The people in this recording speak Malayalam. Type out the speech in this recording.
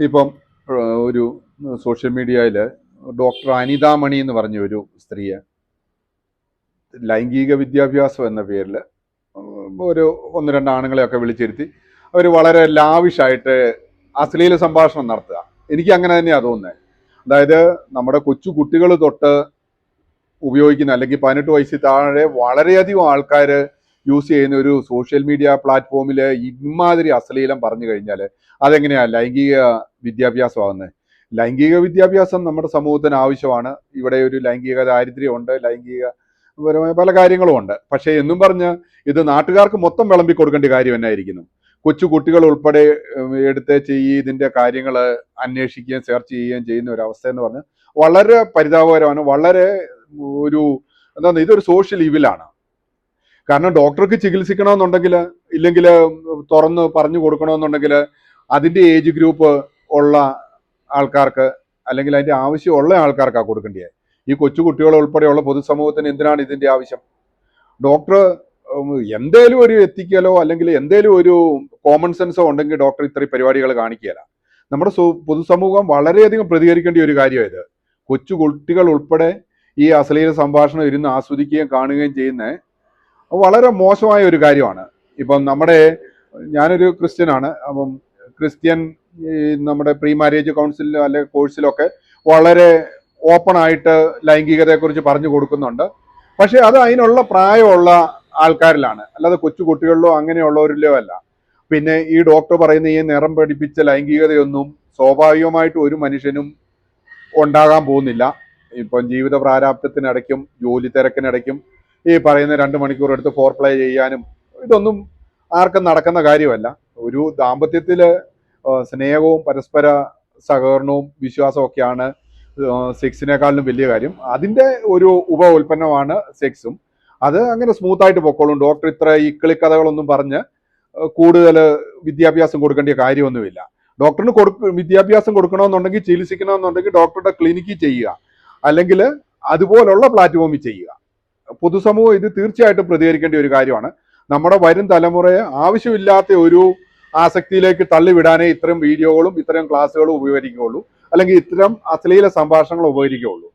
ഇപ്പം ഒരു സോഷ്യൽ മീഡിയയിൽ ഡോക്ടർ അനിത മണി എന്ന് പറഞ്ഞ ഒരു സ്ത്രീയെ ലൈംഗിക വിദ്യാഭ്യാസം എന്ന പേരിൽ ഒരു ഒന്ന് രണ്ട് ആണുങ്ങളെയൊക്കെ വിളിച്ചിരുത്തി അവർ വളരെ ലാവിഷായിട്ട് അശ്ലീല സംഭാഷണം നടത്തുക. എനിക്ക് അങ്ങനെ തന്നെയാണ് തോന്നുന്നത്. അതായത് നമ്മുടെ കൊച്ചു കുട്ടികൾ തൊട്ട് ഉപയോഗിക്കുന്ന അല്ലെങ്കിൽ പതിനെട്ട് വയസ്സിൽ താഴെ വളരെയധികം ആൾക്കാർ യൂസ് ചെയ്യുന്ന ഒരു സോഷ്യൽ മീഡിയ പ്ലാറ്റ്ഫോമിൽ ഇമാതിരി അശ്ലീലം പറഞ്ഞു കഴിഞ്ഞാൽ അതെങ്ങനെയാണ് ലൈംഗിക വിദ്യാഭ്യാസമാകുന്നത്. ലൈംഗിക വിദ്യാഭ്യാസം നമ്മുടെ സമൂഹത്തിന് ആവശ്യമാണ്. ഇവിടെ ഒരു ലൈംഗിക ദാരിദ്ര്യമുണ്ട് ലൈംഗിക പരമായ പല കാര്യങ്ങളും ഉണ്ട്. പക്ഷേ എന്നും പറഞ്ഞ് ഇത് നാട്ടുകാർക്ക് മൊത്തം വിളമ്പി കൊടുക്കേണ്ട കാര്യം എന്നായിരിക്കുന്നു. കൊച്ചു കുട്ടികൾ ഉൾപ്പെടെ എടുത്ത് ചെയ്യുക ഇതിന്റെ കാര്യങ്ങൾ അന്വേഷിക്കുകയും സെർച്ച് ചെയ്യുകയും ചെയ്യുന്ന ഒരു അവസ്ഥ എന്ന് പറഞ്ഞാൽ വളരെ പരിതാപകരമാണ്. വളരെ ഒരു എന്താണ് ഇതൊരു സോഷ്യൽ ഇവിലാണ് കാരണം ഡോക്ടർക്ക് ചികിത്സിക്കണമെന്നുണ്ടെങ്കിൽ ഇല്ലെങ്കിൽ തുറന്ന് പറഞ്ഞു കൊടുക്കണമെന്നുണ്ടെങ്കിൽ അതിന്റെ ഏജ് ഗ്രൂപ്പ് ഉള്ള ആൾക്കാർക്ക് അല്ലെങ്കിൽ അതിന്റെ ആവശ്യമുള്ള ആൾക്കാർക്കാണ് കൊടുക്കേണ്ടത് ഈ കൊച്ചു കുട്ടികളെ ഉൾപ്പെടെയുള്ള പൊതുസമൂഹത്തിന് എന്തിനാണ് ഇതിന്റെ ആവശ്യം? ഡോക്ടർ എന്തേലും ഒരു എത്തിക്കലോ അല്ലെങ്കിൽ എന്തേലും ഒരു കോമൺ സെൻസോ ഉണ്ടെങ്കിൽ ഡോക്ടർ ഇത്രയും പരിപാടികൾ കാണിക്കുകയില്ല. നമ്മുടെ പൊതുസമൂഹം വളരെയധികം പ്രതികരിക്കേണ്ട ഒരു കാര്യം ഇത്. കൊച്ചു കുട്ടികൾ ഉൾപ്പെടെ ഈ അശ്ലീല സംഭാഷണം ഇരുന്ന് ആസ്വദിക്കുകയും കാണുകയും ചെയ്യുന്ന വളരെ മോശമായ ഒരു കാര്യമാണ്. ഇപ്പം നമ്മുടെ ഞാനൊരു ക്രിസ്ത്യനാണ്. അപ്പം ക്രിസ്ത്യൻ നമ്മുടെ പ്രീ മാരേജ് കൗൺസിലിലോ അല്ലെ കോഴ്സിലൊക്കെ വളരെ ഓപ്പൺ ആയിട്ട് ലൈംഗികതയെക്കുറിച്ച് പറഞ്ഞു കൊടുക്കുന്നുണ്ട്. പക്ഷെ അത് അതിനുള്ള പ്രായമുള്ള ആൾക്കാരിലാണ്. അല്ലാതെ കൊച്ചു കുട്ടികളിലോ അങ്ങനെയുള്ളവരിലോ അല്ല. പിന്നെ ഈ ഡോക്ടർ പറയുന്ന ഈ നിറം പഠിപ്പിച്ച ലൈംഗികതയൊന്നും സ്വാഭാവികമായിട്ട് ഒരു മനുഷ്യനും ഉണ്ടാകാൻ പോകുന്നില്ല. ഇപ്പം ജീവിത പ്രാരാബ്ദത്തിനടയ്ക്കും ജോലി തിരക്കിനിടയ്ക്കും ഈ പറയുന്ന രണ്ട് മണിക്കൂർ എടുത്ത് ഫോർ പ്ലേ ചെയ്യാനും ഇതൊന്നും ആർക്കും നടക്കുന്ന കാര്യമല്ല. ഒരു ദാമ്പത്യത്തിൽ സ്നേഹവും പരസ്പര സഹകരണവും വിശ്വാസവും ഒക്കെയാണ് സെക്സിനേക്കാളിലും വലിയ കാര്യം. അതിന്റെ ഒരു ഉപ ഉൽപ്പന്നമാണ് സെക്സും. അത് അങ്ങനെ സ്മൂത്ത് ആയിട്ട് പൊക്കോളും. ഡോക്ടർ ഇത്ര ഈ കിളിക്കഥകളൊന്നും പറഞ്ഞ് കൂടുതൽ വിദ്യാഭ്യാസം കൊടുക്കേണ്ട കാര്യമൊന്നുമില്ല. ഡോക്ടറിന് കൊടുക്ക വിദ്യാഭ്യാസം കൊടുക്കണമെന്നുണ്ടെങ്കിൽ ചികിത്സിക്കണമെന്നുണ്ടെങ്കിൽ ഡോക്ടറുടെ ക്ലിനിക്കിൽ ചെയ്യുക. അല്ലെങ്കിൽ അതുപോലുള്ള പ്ലാറ്റ്ഫോമിൽ ചെയ്യുക. പൊതുസമൂഹം ഇത് തീർച്ചയായിട്ടും പ്രതികരിക്കേണ്ട ഒരു കാര്യമാണ്. നമ്മുടെ വരും തലമുറയെ ആവശ്യമില്ലാത്ത ഒരു ആസക്തിയിലേക്ക് തള്ളിവിടാനേ ഇത്തരം വീഡിയോകളും ഇത്തരം ക്ലാസ്സുകളും ഉപകരിക്കുകയുള്ളൂ. അല്ലെങ്കിൽ ഇത്തരം അശ്ലീല സംഭാഷണങ്ങൾ ഉപകരിക്കുകയുള്ളൂ.